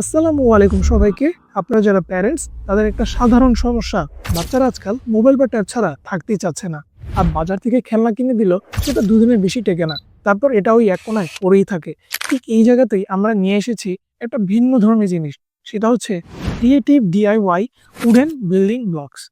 আসসালামু আলাইকুম সবাইকে। আপনারা যারা প্যারেন্টস তাদের একটা সাধারণ সমস্যা। বাচ্চারা আজকাল মোবাইল বা ট্যাব ছাড়া থাকতেই চাচ্ছে না। আর বাজার থেকে খেলনা কিনে দিল, সেটা দুদিনের বেশি টেকে না। তারপর এটা ওই এক কোনায় পড়েই থাকে। ঠিক এই জায়গাতেই আমরা নিয়ে এসেছি একটা ভিন্ন ধরনের জিনিস। সেটা হচ্ছে creative DIY wooden building blocks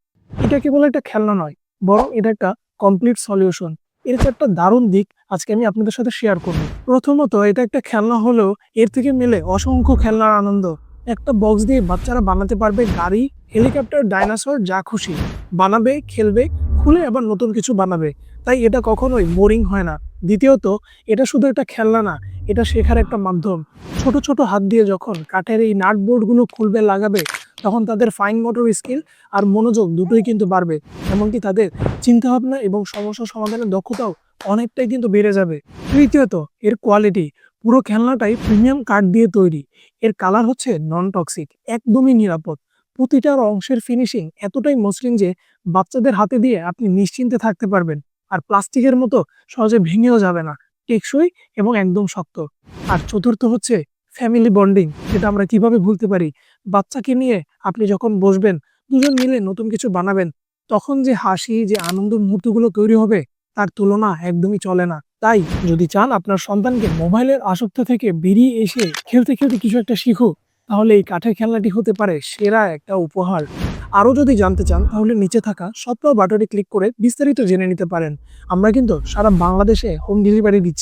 এটা কেবল একটা খেলনা নয়, বরং এটা একটা কমপ্লিট সলিউশন এর একটা দারুণ দিক আজকে আমি আপনাদের সাথে শেয়ার করব। প্রথমত এটা একটা খেলনা হলেও এর থেকে মেলে অসংখ্য খেলনার আনন্দ। একটা বক্স দিয়ে বাচ্চারা বানাতে পারবে গাড়ি হেলিকপ্টার ডাইনোসর যা খুশি। বানাবে, খেলবে, খুলে আবার নতুন কিছু বানাবে। তাই এটা কখনোই বোরিং হয় না। দ্বিতীয়ত, এটা শুধু একটা খেলনা না, এটা শেখার একটা মাধ্যম। ছোট ছোট হাত দিয়ে যখন কাঠের এই নাটবোর্ডগুলো খুলবে, লাগাবে তখন তাদের ফাইন মোটর স্কিল আর মনোযোগ দুটোই কিন্তু বাড়বে। এমনকি তাদের চিন্তাভাবনা এবং সমস্যা সমাধানের দক্ষতাও অনেকটাই কিন্তু বেড়ে যাবে। তৃতীয়ত, এর কোয়ালিটি পুরো খেলনাটাই প্রিমিয়াম কাঠ দিয়ে তৈরি। এর কালার হচ্ছে নন টক্সিক একদমই নিরাপদ। প্রতিটার অংশের ফিনিশিং এতটাই মসৃণ যে বাচ্চাদের হাতে দিয়ে আপনি নিশ্চিন্তে থাকতে পারবেন। আর প্লাস্টিকের মতো সহজে ভেঙেও যাবে না, টেকসই এবং একদম শক্ত। আর চতুর্থ হচ্ছে ফ্যামিলি বন্ডিং যেটা আমরা কীভাবে ভুলতে পারি? বাচ্চাকে নিয়ে আপনি যখন বসবেন, দুজন মিলে নতুন কিছু বানাবেন, তখন যে হাসি, যে আনন্দ মুহূর্তগুলো তৈরি হবে, তার তুলনা একদমই চলে না। তাই যদি চান আপনার সন্তানকে মোবাইলের আসক্ত থেকে বেরিয়ে এসে খেলতে খেলতে কিছু একটা শিখুক তাহলে এই কাঠের খেলনাটি হতে পারে সেরা একটা উপহার। আরও যদি জানতে চান, তাহলে নিচে থাকা সত্য বাটনে ক্লিক করে বিস্তারিত জেনে নিতে পারেন। আমরা কিন্তু সারা বাংলাদেশে হোম ডেলিভারি দিচ্ছি।